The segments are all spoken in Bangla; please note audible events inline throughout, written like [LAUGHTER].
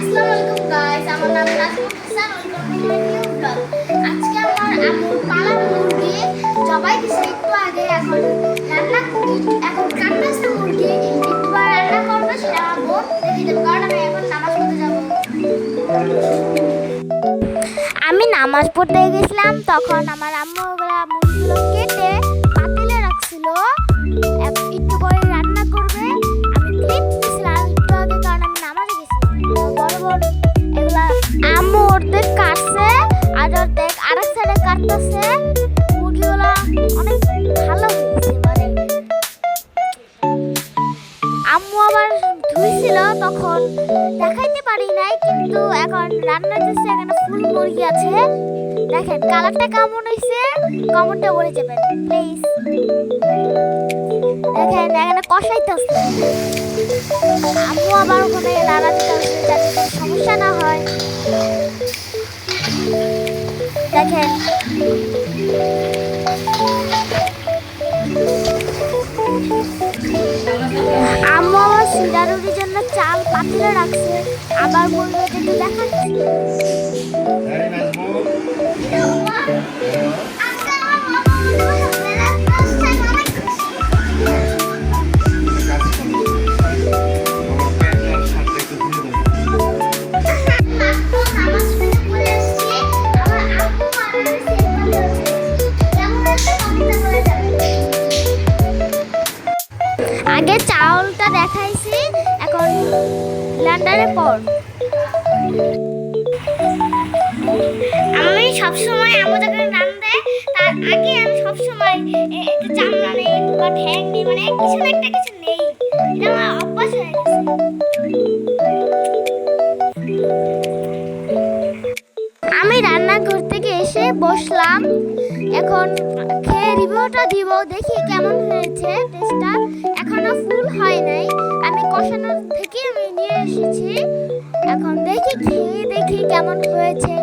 আমার নাম হাসান আজকে আমার মুরগি জবাই একটু আগে এখন রান্না এখন মুরগি একটু রান্না সেটা আমার বোন দেখে কারণ আমি এখন নামাজ পড়তে যাব আমি নামাজ পড়তে গেছিলাম তখন আমার আম্মু ওগুলা মুরগিগুলো সাইডে কাটতেছে অনেক ভালো হয়েছে মানে আম্মু আবার ধুইছিল তখন। দেখাইতে পারি নাই, কিন্তু এখন রান্না দিচ্ছে এখানে ফুল মুরগি আছে। দেখেন, কালারটা কেমন হয়েছে কমেন্টে বলে যাবেন প্লিজ দেখেন, এখানে কষাইতেছে। আম্মু আবার ওখানে নাড়া যাতে সমস্যা না হয়। দেখেন। আম্মু আমার সিরারুরির জন্য চাল পাতিলে রাখছে। আবার বলল যে দেখাচ্ছি। [LAUGHS] আগে চাউলটা দেখাইছি, এখন ব্লেন্ডারে পর। আমি সবসময় আমার যখন রান্ধে তার আগে আমি সবসময় এ- একটু চামড়া নেই বা ঠ্যাং নেই মানে কিছু না একটা কিছু নেই। এটা আমার অভ্যাস হয়ে গেছে। আমি রান্নাঘর থেকে এসে বসলাম। এখন রিভিউটা দিব, দেখি কেমন হয়েছে টেস্টটা এখনও ফুল হয় নাই। আমি কষানোর থেকে আমি নিয়ে এসেছি। এখন দেখি খেয়ে দেখি কেমন হয়েছে।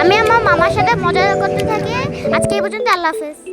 আমি আমার মামার সাথে মজা করতে থাকি। আজকে এই পর্যন্ত আল্লাহ হাফেজ।